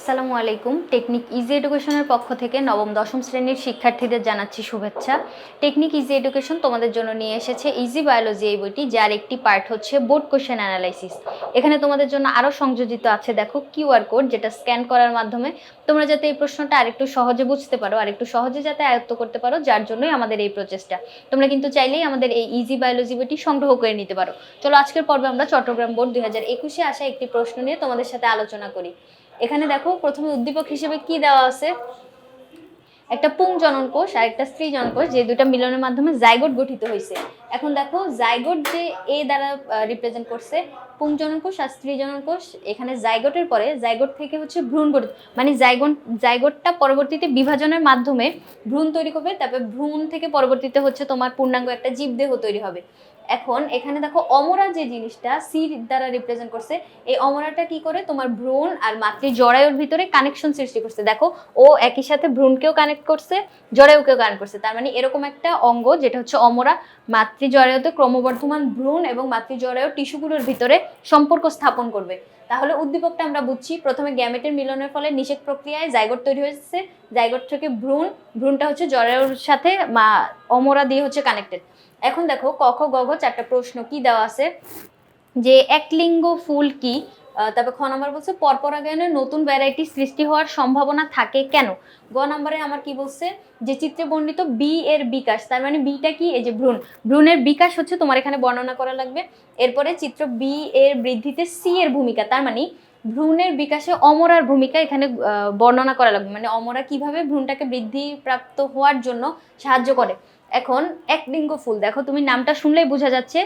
আসসালামু আলাইকুম। Technique easy এডুকেশনের পক্ষ থেকে নবম, দশম শ্রেণির শিক্ষার্থীদের জানাচ্ছি শুভেচ্ছা। টেকনিক ইজি এডুকেশন তোমাদের জন্য নিয়ে এসেছে ইজি বায়োলজি এই বইটি, যার একটি পার্ট হচ্ছে বোর্ড কোশ্চেন অ্যানালাইসিস এখানে তোমাদের জন্য আরও সংযোজিত আছে, দেখো কিউআর কোড যেটা স্ক্যান করার মাধ্যমে তোমরা যাতে এই প্রশ্নটা আরেকটু সহজে বুঝতে পারো, আরেকটু সহজে যাতে আয়ত্ত করতে পারো, যার জন্যই আমাদের এই প্রচেষ্টা তোমরা কিন্তু চাইলেই আমাদের এই ইজি বায়োলজি বইটি সংগ্রহ করে নিতে পারো। চলো, আজকের পর্বে আমরা চট্টগ্রাম বোর্ড দুই হাজার একুশে আসা একটি প্রশ্ন নিয়ে তোমাদের সাথে আলোচনা করি। এখানে দেখো প্রথমে উদ্দীপক হিসেবে কি দেওয়া আছে? একটা পুং জনন কোষ আর একটা স্ত্রী জনন কোষ যে দুটা মিলনের মাধ্যমে জাইগোট গঠিত হয়েছে। এখন দেখো জাইগোট যে এ দ্বারা রিপ্রেজেন্ট করছে, পুং জনন কোষ আর স্ত্রী জনন কোষ এখানে জাইগোটের পরে জাইগোট থেকে হচ্ছে ভ্রূণ গঠিত মানে জাইগোট জাইগোটটা পরবর্তীতে বিভাজনের মাধ্যমে ভ্রূণ তৈরি করবে, তারপরে ভ্রূণ থেকে পরবর্তীতে হচ্ছে তোমার পূর্ণাঙ্গ একটা জীবদেহ তৈরি হবে। এখন এখানে দেখো অমরা যে জিনিসটা সির দ্বারা রিপ্রেজেন্ট করছে, এই অমরাটা কি করে? তোমার ভ্রূণ আর মাতৃ জরায়ুর ভিতরে কানেকশন সৃষ্টি করছে। দেখো, ও একই সাথে ভ্রূণকেও কানেক্ট করছে, জরায়ুকেও কানেক্ট করছে। তার মানে এরকম একটা অঙ্গ যেটা হচ্ছে অমরা। মাতৃ জরায়ুতে ক্রমবর্ধমান ভ্রূণ এবং মাতৃ জরায়ু টিস্যুগুলোর ভিতরে সম্পর্ক স্থাপন করবে। তাহলে উদ্দীপকটা আমরা বুঝছি। প্রথমে গ্যামেটের মিলনের ফলে নিষেক প্রক্রিয়ায় জাইগোট তৈরি হয়েছে। জাইগোট থেকে ভ্রূণ, ভ্রূণটা হচ্ছে জ্বরের সাথে মা, অমরা দিয়ে হচ্ছে কানেক্টেড এখন দেখো কখ গঘ চারটা প্রশ্ন কি দেওয়া আছে? যে একলিঙ্গ ফুল কি? তারপর খ নম্বর বলছে পরপরাগায়নে নতুন ভ্যারাইটি সৃষ্টি হওয়ার সম্ভাবনা থাকে কেন? গ নম্বরে আমার কি বলছে, যে চিত্রে বর্ণিত বি এর বিকাশ, তার মানে বিটা কি? এই যে ভ্রূণ। ভ্রূণের বিকাশ হচ্ছে তোমার এখানে বর্ণনা করা লাগবে। এরপরে চিত্র বি এর বৃদ্ধিতে সি এর ভূমিকা, তার মানে ভ্রূণের বিকাশে অমরার ভূমিকা এখানে বর্ণনা করা লাগবে। মানে অমরা কীভাবে ভ্রূণটাকে বৃদ্ধি প্রাপ্ত হওয়ার জন্য সাহায্য করে? এখন এক লিঙ্গ ফুল, দেখো তুমি নামটা শুনলেই বোঝা যাচ্ছে।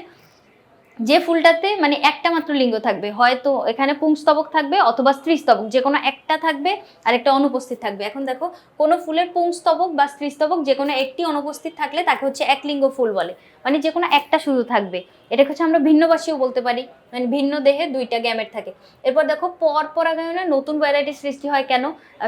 যে ফুলটাতে মানে একটা মাত্র লিঙ্গ থাকবে, হয়তো এখানে পুংস্তবক থাকবে অথবা স্ত্রীস্তবক যে কোনো একটা থাকবে আর একটা অনুপস্থিত থাকবে। এখন দেখো, কোনো ফুলের পুংস্তবক বা স্ত্রীস্তবক যে কোনো একটি অনুপস্থিত থাকলে তাকে হচ্ছে এক লিঙ্গ ফুল বলে। মানে যে কোনো একটা শুধু থাকবে। এটাকে হচ্ছে আমরা ভিন্নবাসীও বলতে পারি। মানে ভিন্ন দেহে দুইটা গ্যামেট থাকে। এরপর দেখো পর পরাগায়নে নতুন ভ্যারাইটি সৃষ্টি হয় কেন?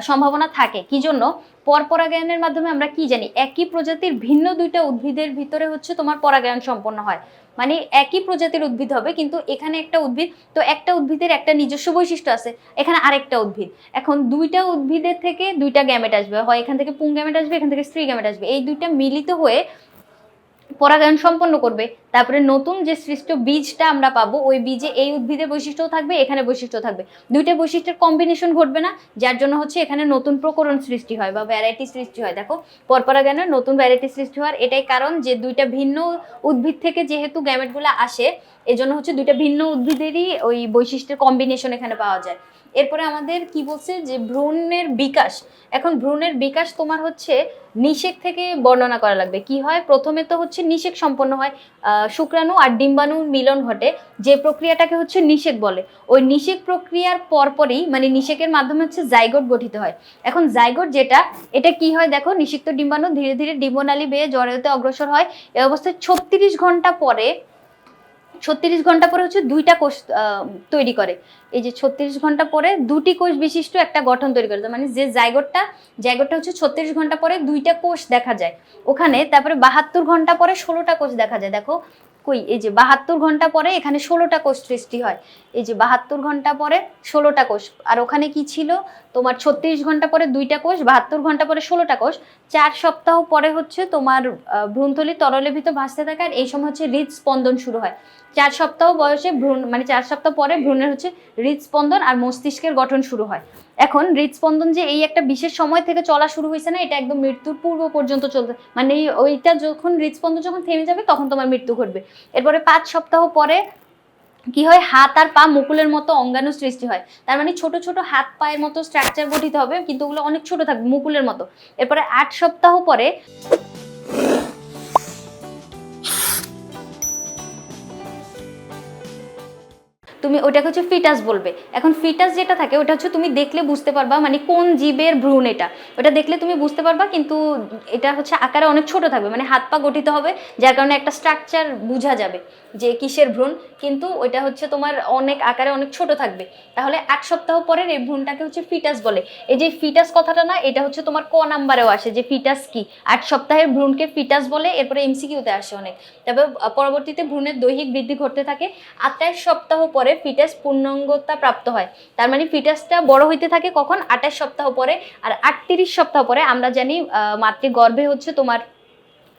সম্ভাবনা থাকে। কি জন্য? পর পরাগায়নের মাধ্যমে আমরা কি জানি? একই প্রজাতির ভিন্ন দুইটা উদ্ভিদের ভিতরে হচ্ছে তোমার পরাগায়ন সম্পন্ন হয়। মানে একই প্রজাতির উদ্ভিদ হবে, কিন্তু এখানে একটা উদ্ভিদ, তো একটা উদ্ভিদের একটা নিজস্ব বৈশিষ্ট্য আছে, এখানে আরেকটা উদ্ভিদ। এখন দুইটা উদ্ভিদের থেকে দুইটা গ্যামেট আসবে। হয় এখান থেকে পুং গ্যামেট আসবে, এখান থেকে স্ত্রী গ্যামেট আসবে। এই দুইটা মিলিত হয়ে পরাগায়ন সম্পন্ন করবে। তারপরে নতুন যে সৃষ্ট বীজটা আমরা পাবো, ওই বীজে এই উদ্ভিদের বৈশিষ্ট্য থাকবে, এখানে বৈশিষ্ট্য থাকবে। দুইটা বৈশিষ্ট্যের কম্বিনেশন ঘটবে না, যার জন্য হচ্ছে এখানে নতুন প্রকরণ সৃষ্টি হয় বা ভ্যারাইটি সৃষ্টি হয়। দেখো পরপরাগায়নের নতুন ভ্যারাইটি সৃষ্টি হওয়ার এটাই কারণ যে দুইটা ভিন্ন উদ্ভিদ থেকে যেহেতু গ্যামেটগুলো আসে, এজন্য হচ্ছে দুইটা ভিন্ন উদ্ভিদেরই ওই বৈশিষ্ট্যের কম্বিনেশন এখানে পাওয়া যায়। এরপরে আমাদের কি বলছে যে ভ্রূণের বিকাশ, এখন ভ্রূণের বিকাশ তোমার হচ্ছে নিষেক থেকে বর্ণনা করা লাগবে। কি হয়? প্রথমে তো হচ্ছে নিষেক সম্পন্ন হয় শুক্রাণু আর ডিম্বাণু মিলন ঘটে, যে প্রক্রিয়াটাকে হচ্ছে নিষেক বলে। ওই নিষেক প্রক্রিয়ার পরপরই মানে নিষেকের মাধ্যমে হচ্ছে জাইগোট গঠিত হয়। এখন জাইগোট যেটা, এটা কি হয় দেখো, নিষিক্ত ডিম্বাণু ধীরে ধীরে ডিম্বনালী বেয়ে জরায়ুতে অগ্রসর হয়। এ অবস্থায় ছত্রিশ ঘণ্টা পরে ছত্রিশ ঘণ্টা পরে হচ্ছে দুইটা কোষ তৈরি করে। এই যে ছত্রিশ ঘণ্টা পরে দুটি কোষ বিশিষ্ট একটা গঠন তৈরি করে। মানে যে জায়গটটা জায়গটটা হচ্ছে ছত্রিশ ঘণ্টা পরে দুইটা কোষ দেখা যায়। ওখানে তারপরে বাহাত্তর ঘণ্টা পরে ষোলোটা কোষ দেখা যায়। দেখো কই, এই যে বাহাত্তর ঘণ্টা পরে এখানে ষোলোটা কোষ সৃষ্টি হয়। এই যে বাহাত্তর ঘণ্টা পরে ষোলোটা কোষ। আর ওখানে কি ছিল? তোমার ছত্রিশ ঘণ্টা পরে দুইটা কোষ, বাহাত্তর ঘণ্টা পরে ষোলোটা কোষ। চার সপ্তাহ পরে হচ্ছে তোমার ভ্রূণথলি তরলের ভিতর ভাসতে থাকে আর এই সময় হচ্ছে হৃদস্পন্দন শুরু হয়। চার সপ্তাহ বয়সে ভ্রূণ মানে চার সপ্তাহ পরে ভ্রূণের হচ্ছে হৃদস্পন্দন আর মস্তিষ্কের গঠন শুরু হয়। এখন হৃদস্পন্দন যে এই একটা বিশেষ সময় থেকে চলা শুরু হয়েছে না, এটা একদম মৃত্যুর পূর্ব পর্যন্ত চলতে মানে ওইটা যখন হৃদস্পন্দন যখন থেমে যাবে, তখন তোমার মৃত্যু ঘটবে। এরপরে পাঁচ সপ্তাহ পরে কি হয়? হাত আর পা মুকুলের মতো অঙ্গাণু সৃষ্টি হয়। তার মানে ছোট ছোট হাত পায়ের মতো স্ট্রাকচার গঠিত হবে, কিন্তু ওগুলো অনেক ছোট থাকবে মুকুলের মতো। এরপরে আট সপ্তাহ পরে তুমি ওটাকে হচ্ছে ফিটাস বলবে। এখন ফিটাস যেটা থাকে ওটা হচ্ছে তুমি দেখলে বুঝতে পারবা মানে কোন জীবের ভ্রূণ এটা। ওটা দেখলে তুমি বুঝতে পারবা, কিন্তু এটা হচ্ছে আকারে অনেক ছোট থাকবে মানে হাত পা গঠিত হবে, যার কারণে একটা স্ট্রাকচার বোঝা যাবে যে কিসের ভ্রূণ। কিন্তু ওইটা হচ্ছে তোমার অনেক আকারে অনেক ছোট থাকবে। তাহলে এক সপ্তাহ পরের এই ভ্রূণটাকে হচ্ছে ফিটাস বলে। এই যে ফিটাস কথাটা না, এটা হচ্ছে তোমার ক নাম্বারেও আসে যে ফিটাস কি। আট সপ্তাহের ভ্রূণকে ফিটাস বলে, এরপরে এমসিকিউতে আসে অনেক। তারপর পরবর্তীতে ভ্রূণের দৈহিক বৃদ্ধি ঘটতে থাকে। আঠাশ সপ্তাহ পরে ফিটাস পূর্ণাঙ্গতা প্রাপ্ত হয়। তার মানে ফিটাসটা বড় হইতে থাকে কখন? আঠাশ সপ্তাহ পরে আর আটত্রিশ সপ্তাহ পরে। আমরা জানি মাতৃ গর্ভে হচ্ছে তোমার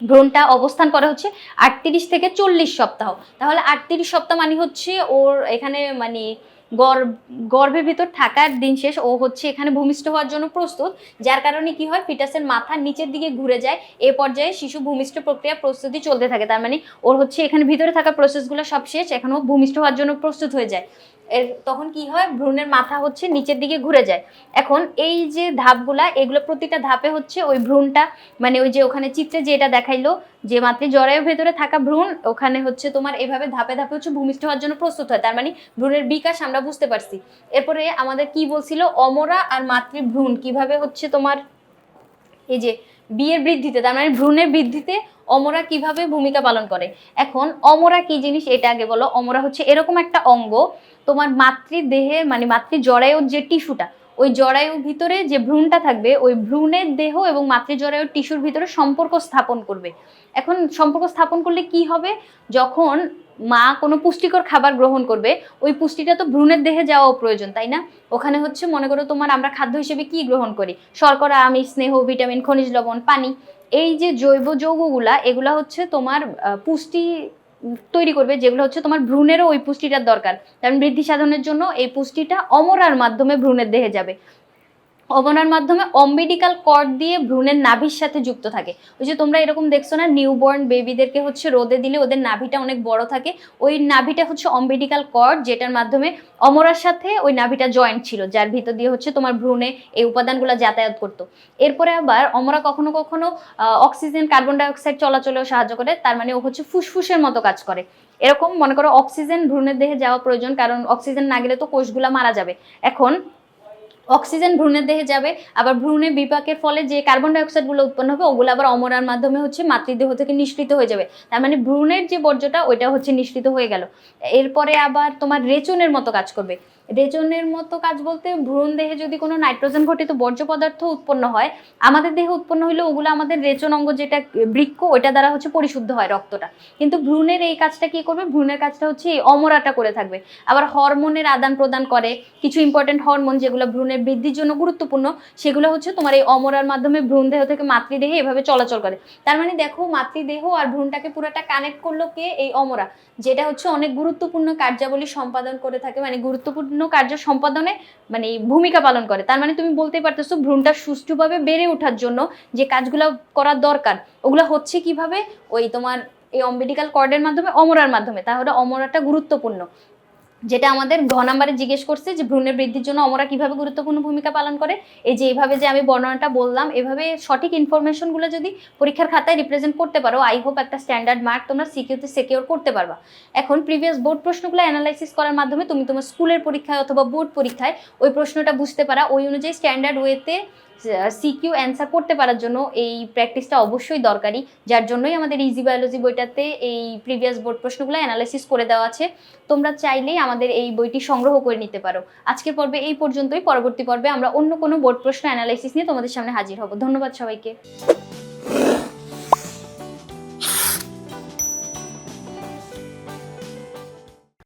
ভ্রণটা অবস্থান করে হচ্ছে আটত্রিশ থেকে চল্লিশ সপ্তাহ। তাহলে আটত্রিশ সপ্তাহ মানে হচ্ছে ওর এখানে মানে গর্ভের ভিতর থাকার দিন শেষ, ও হচ্ছে এখানে ভূমিষ্ঠ হওয়ার জন্য প্রস্তুত, যার কারণে কি হয়, ফিটাসের মাথা নিচের দিকে ঘুরে যায়, এ পর্যায়ে শিশু ভূমিষ্ঠ প্রক্রিয়া প্রস্তুতি চলতে থাকে, তার মানে ওর হচ্ছে এখানে ভিতরে থাকা প্রসেসগুলো সব শেষ এখন ও ভূমিষ্ঠ হওয়ার জন্য প্রস্তুত হয়ে যায়। এর তখন কি হয়? ভ্রূণের মাথা হচ্ছে নিচের দিকে ঘুরে যায়। এখন এই যে ধাপগুলা, এগুলো প্রতিটা ধাপে হচ্ছে ওই ভ্রূণটা মানে ওই যে ওখানে চিত্রে যেটা দেখাইলো, যে মাতৃ জরায়ুর ভেতরে থাকা ভ্রূণ, ওখানে হচ্ছে তোমার এভাবে ধাপে ধাপে হচ্ছে ভূমিষ্ঠ হওয়ার জন্য প্রস্তুত হয়। তার মানে ভ্রূণের বিকাশ আমরা বুঝতে পারছি। এরপরে আমাদের কি বলছিল? অমরা আর মাতৃ ভ্রূণ কীভাবে হচ্ছে তোমার এই যে বিয়ের বৃদ্ধিতে, তার মানে ভ্রূণের বৃদ্ধিতে অমরা কীভাবে ভূমিকা পালন করে? এখন অমরা কি জিনিস, এটা আগে বলো। অমরা হচ্ছে এরকম একটা অঙ্গ, তোমার মাতৃ দেহে মানে মাতৃ জরায়ুর যে টিস্যুটা, ওই জরায়ুর ভিতরে যে ভ্রূণটা থাকবে, ওই ভ্রূণের দেহ এবং মাতৃ জরায়ুর টিস্যুর ভিতরে সম্পর্ক স্থাপন করবে। এখন সম্পর্ক স্থাপন করলে কি হবে? যখন মা কোনো পুষ্টিকর খাবার গ্রহণ করবে, ওই পুষ্টিটা তো ভ্রূণের দেহে যাওয়াও প্রয়োজন, তাই না? ওখানে হচ্ছে মনে করো তোমার আমরা খাদ্য হিসেবে কি গ্রহণ করি? শর্করা, আমিষ, স্নেহ, ভিটামিন, খনিজ লবণ, পানি। এই যে জৈব যৌগগুলা, এগুলা হচ্ছে তোমার পুষ্টি তৈরি করবে, যেগুলো হচ্ছে তোমার ভ্রূণেরও ওই পুষ্টিটার দরকার। কারণ বৃদ্ধি সাধনের জন্য এই পুষ্টিটা অমরার মাধ্যমে ভ্রূণের দেহে যাবে। অমরার মাধ্যমে অম্বিডিকাল কর্ড দিয়ে ভ্রূণের নাভির সাথে যুক্ত থাকে। ওই যে তোমরা এরকম দেখছ না নিউবর্ন বেবিদেরকে হচ্ছে রোদে দিলে ওদের নাভিটা অনেক বড় থাকে। ওই নাভিটা হচ্ছে অম্বিডিকাল কর্ড যেটার মাধ্যমে অমরার সাথে ওই নাভিটা জয়েন্ট ছিল, যার ভিতর দিয়ে হচ্ছে তোমার ভ্রূণে এই উপাদানগুলো যাতায়াত করতো। এরপরে আবার অমরা কখনো কখনো অক্সিজেন কার্বন ডাইঅক্সাইড চলাচলেও সাহায্য করে, তার মানে ও হচ্ছে ফুসফুসের মতো কাজ করে। এরকম মনে করো অক্সিজেন ভ্রূণের দেহে যাওয়া প্রয়োজন, কারণ অক্সিজেন না গেলে তো কোষগুলা মারা যাবে। এখন অক্সিজেন ভ্রূণের দেহে যাবে, আবার ভ্রূণে বিপাকের ফলে যে কার্বন ডাইঅক্সাইডগুলো উৎপন্ন হবে, ওগুলো আবার অমরার মাধ্যমে হচ্ছে মাতৃদেহ থেকে নিঃসৃত হয়ে যাবে। তার মানে ভ্রূণের যে বর্জ্যটা, ওইটা হচ্ছে নিঃসৃত হয়ে গেল। এরপরে আবার তোমার রেচনের মতো কাজ করবে। রেচনের মতো কাজ বলতে ভ্রূণ দেহে যদি কোনো নাইট্রোজেন ঘটিত বর্জ্য পদার্থ উৎপন্ন হয়, আমাদের দেহে উৎপন্ন হলে ওগুলো আমাদের রেচন অঙ্গ যেটা বৃক্ষ ওইটা দ্বারা হচ্ছে পরিশুদ্ধ হয় রক্তটা। কিন্তু ভ্রূণের এই কাজটা কি করবে? ভ্রূণের কাজটা হচ্ছে এই অমরাটা করে থাকবে। আবার হরমোনের আদান প্রদান করে, কিছু ইম্পর্টেন্ট হরমোন যেগুলো ভ্রূণের বৃদ্ধির জন্য গুরুত্বপূর্ণ, সেগুলো হচ্ছে তোমার এই অমরার মাধ্যমে ভ্রূণ দেহ থেকে মাতৃদেহে এভাবে চলাচল করে। তার মানে দেখো, মাতৃদেহ আর ভ্রূণটাকে পুরোটা কানেক্ট করল কে? এই অমরা, যেটা হচ্ছে অনেক গুরুত্বপূর্ণ কার্যাবলী সম্পাদন করে থাকে। মানে গুরুত্বপূর্ণ কার্য সম্পাদনে মানে ভূমিকা পালন করে। তার মানে তুমি বলতে পারতেছো ভ্রূণটা সুষ্ঠুভাবে বেড়ে ওঠার জন্য যে কাজগুলো করার দরকার, ওগুলো হচ্ছে কীভাবে ওই তোমার এই অম্বিডিকাল কর্ডের মাধ্যমে, অমরার মাধ্যমে। তাহলে অমরাটা গুরুত্বপূর্ণ। যেটা আমাদের ঘ নাম্বারে জিজ্ঞেস করছে যে ভ্রূণের বৃদ্ধির জন্য অমরা কীভাবে গুরুত্বপূর্ণ ভূমিকা পালন করে? এই যে এইভাবে যে আমি বর্ণনাটা বললাম, এভাবে সঠিক ইনফরমেশনগুলো যদি পরীক্ষার খাতায় রিপ্রেজেন্ট করতে পারো আই হোপ একটা স্ট্যান্ডার্ড মার্ক তোমরা সিকিউতে সিকিউর করতে পারবা। এখন প্রিভিয়াস বোর্ড প্রশ্নগুলো অ্যানালাইসিস করার মাধ্যমে তুমি তোমার স্কুলের পরীক্ষায় অথবা বোর্ড পরীক্ষায় ওই প্রশ্নটা বুঝতে পারা। ওই অনুযায়ী স্ট্যান্ডার্ড ওয়েতে সিকিউ অ্যান্সার করতে পারার জন্য এই প্র্যাকটিসটা অবশ্যই দরকারি, যার জন্যই আমাদের ইজি বায়োলজি বইটাতে এই প্রিভিয়াস বোর্ড প্রশ্নগুলো অ্যানালাইসিস করে দেওয়া আছে। তোমরা চাইলেই আমাদের এই বইটি সংগ্রহ করে নিতে পারো। আজকের পর্বে এই পর্যন্তই, পরবর্তী পর্বে আমরা অন্য কোনো বোর্ড প্রশ্ন অ্যানালাইসিস নিয়ে তোমাদের সামনে হাজির হব। ধন্যবাদ সবাইকে।